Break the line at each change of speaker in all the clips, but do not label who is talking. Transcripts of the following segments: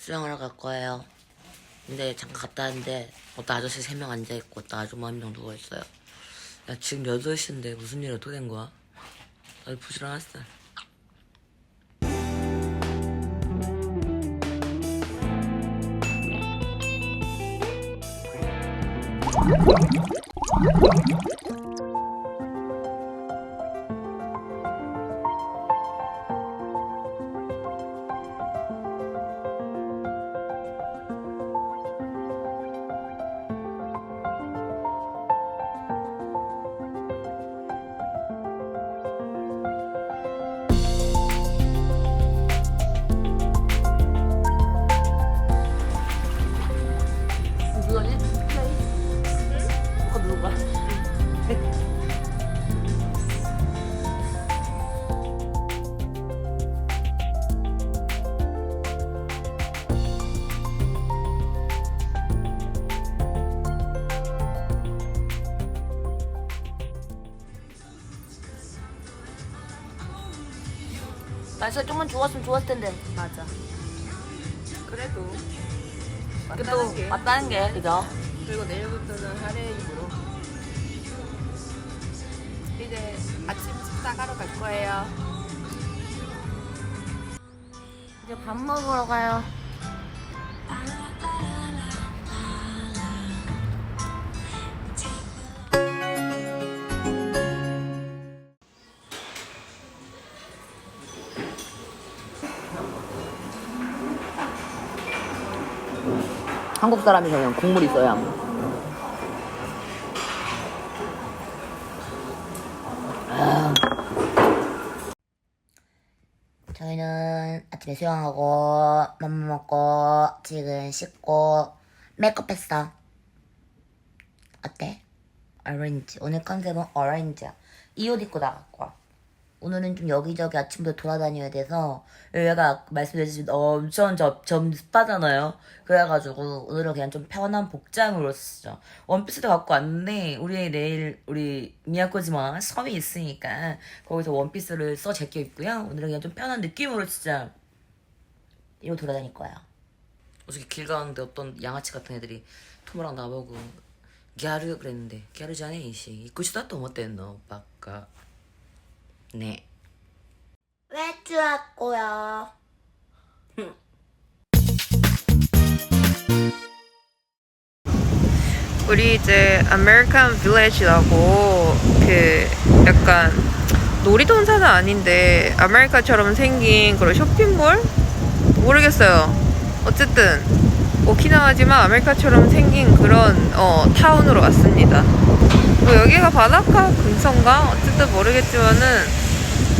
수영하러 갈 거예요. 근데 잠깐 갔다 왔는데 어떤 아저씨 3명 앉아있고 어떤 아줌마 한 명 누워있어요. 야 지금 8시인데 무슨 일이 어떻게 된 거야? 나도 부지런했어. 날씨가 좀만 좋았으면 좋았을 텐데.
맞아. 그래도
그래도
맞다는 게
맞다는 게 그죠?
그리고 내일부터는 하레이브로 이제 아침 식사하러 갈 거예요.
이제 밥 먹으러 가요. 한국 사람이면 국물 있어야. 저희는 아침에 수영하고 맘마 먹고 지금 씻고 메이크업 했어. 어때? 오렌지. 오늘 컨셉은 오렌지야. 이 옷 입고 나갔고. 오늘은 좀 여기저기 아침부터 돌아다녀야 돼서 얘가 말씀드렸듯이 엄청 점, 점 습하잖아요. 그래가지고 오늘은 그냥 좀 편한 복장으로 쓰죠. 원피스도 갖고 왔는데 우리 내일 우리 미야코지마 섬이 있으니까 거기서 원피스를 써 제껴 입고요. 오늘은 그냥 좀 편한 느낌으로 진짜 이러고 돌아다닐 거예요. 어저께 길 가는데 어떤 양아치 같은 애들이 토모랑 나보고 갸르 그랬는데 갸르잖아 이씨 이쿠시다 또 못했노 바까 네. 외투 왔고요.
우리 이제 아메리칸 빌리지라고 그 약간 놀이동산은 아닌데 아메리카처럼 생긴 그런 쇼핑몰 모르겠어요. 어쨌든 오키나와지만 아메리카처럼 생긴 그런 어, 타운으로 왔습니다. 뭐 여기가 바닷가 근처인가 어쨌든 모르겠지만은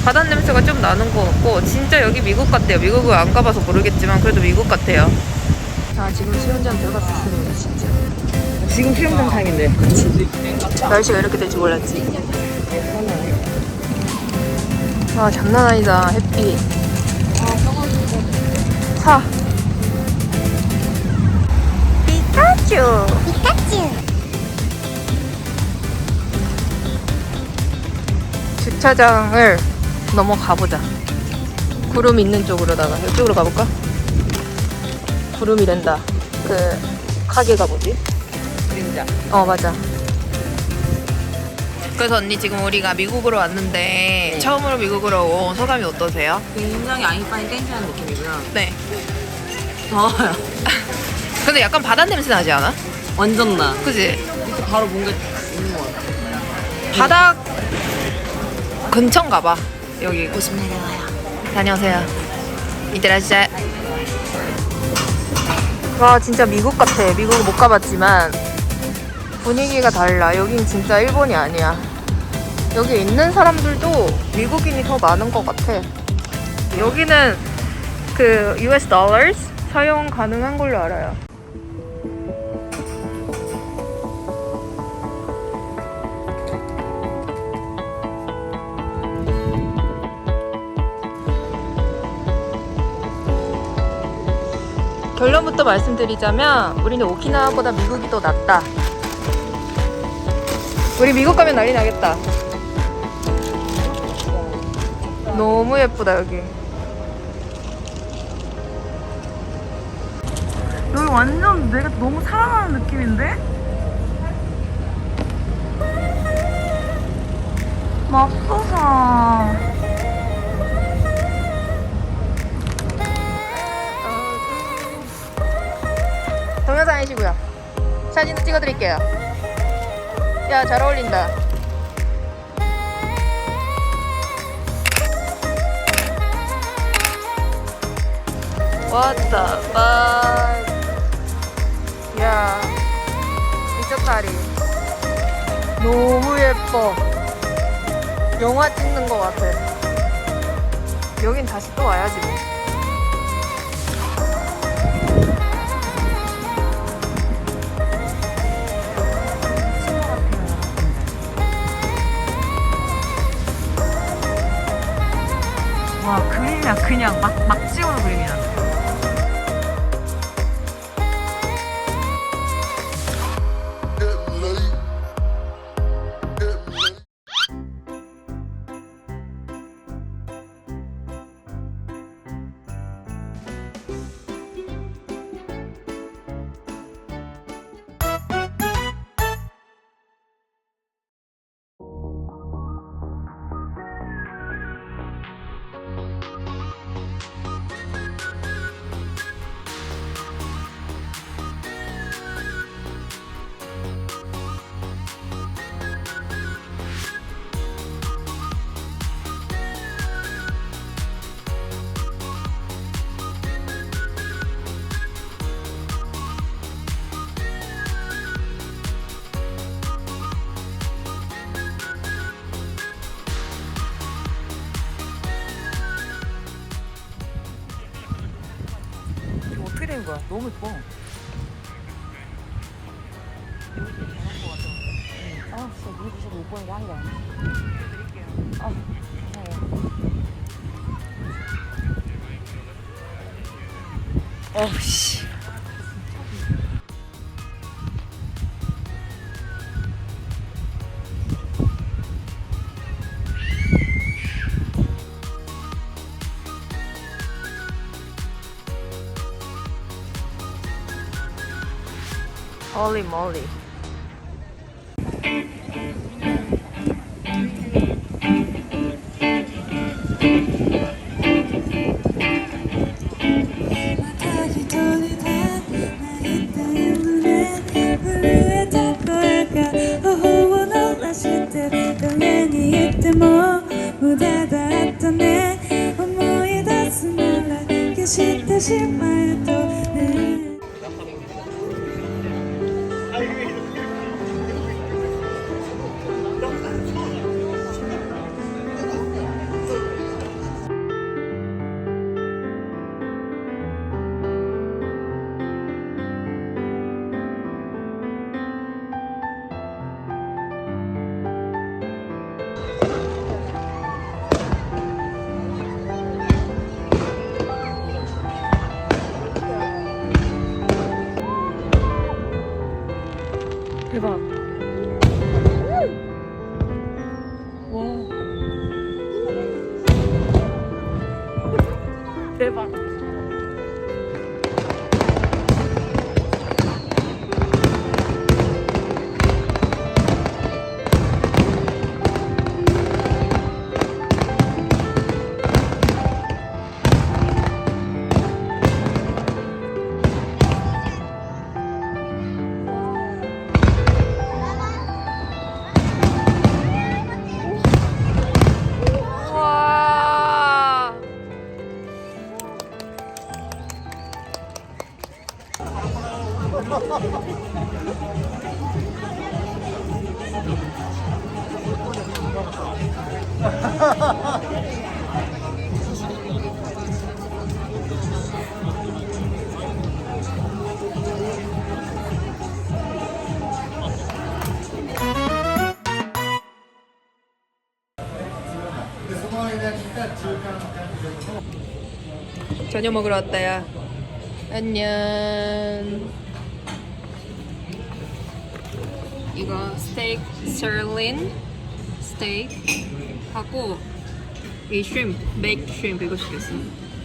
바다 냄새가 좀 나는 것 같고 진짜 여기 미국 같대요. 미국을 안 가봐서 모르겠지만 그래도 미국 같아요. 자 지금 수영장 들어갔습니다 진짜.
지금 수영장 타임인데.
날씨가 이렇게 될줄 몰랐지. 와 장난 아니다 햇빛. 사. 피카츄.
피카츄
주차장을 넘어가 보자. 구름 있는 쪽으로다가 이쪽으로 가볼까? 구름이 된다. 그 가게가 뭐지?
그림자.
어 맞아. 그래서 언니 지금 우리가 미국으로 왔는데
네.
처음으로 미국으로 온 소감이 어떠세요?
굉장히 아이파이 땡기는 느낌이고요.
네.
더워요.
근데 약간 바다 냄새 나지 않아?
완전 나.
그지?
이렇게 바로 뭔가 있는 것 같아.
바다 근처인가 봐. 여기
50 내려와요.
다녀오세요. 이때라시자. 와 진짜 미국 같아. 미국 못 가봤지만 분위기가 달라. 여긴 진짜 일본이 아니야. 여기 있는 사람들도 미국인이 더 많은 것 같아. 여기는 그 US dollars 사용 가능한 걸로 알아요. 결론부터 말씀드리자면 우리는 오키나와보다 미국이 더 낫다. 우리 미국 가면 난리 나겠다. 너무 예쁘다 여기. 여기 완전 내가 너무 사랑하는 느낌인데? 찍어드릴게요. 야, 잘 어울린다. The fuck? 야, 미쳤다리. 너무 예뻐. 영화 찍는 것 같아. 여긴 다시 또 와야지 거야? 너무 예뻐
아, 진짜 물 부셔도 못 보는 게 한게 아니야. 아, 감사해요.
어 씨 Holy moly.
「無
저녁 먹으러 왔다 야. 안녕. 이거 스테이크 서린 스테이크 하고 이 슈림 베이크 슈림 이거 시켰어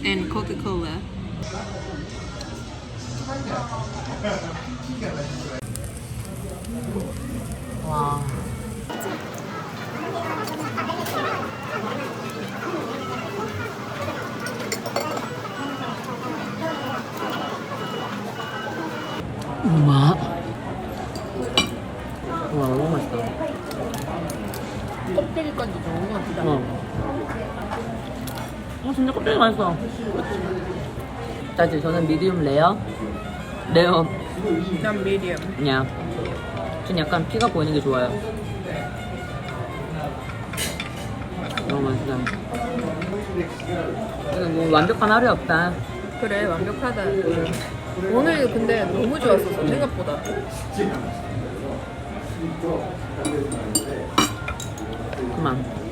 and 코카콜라
와. 우와.
껍데기까지 너무 맛있다.
어. 어, 진짜 껍데기 맛있어. 사실 저는 미디움 레어. 레어.
난 미디엄.
그냥. 전 약간 피가 보이는 게 좋아요. 너무 맛있다. 이거 뭐 완벽한 하루에 없다.
그래 완벽하다. 오늘 근데 너무 좋았었어 생각보다.
그만.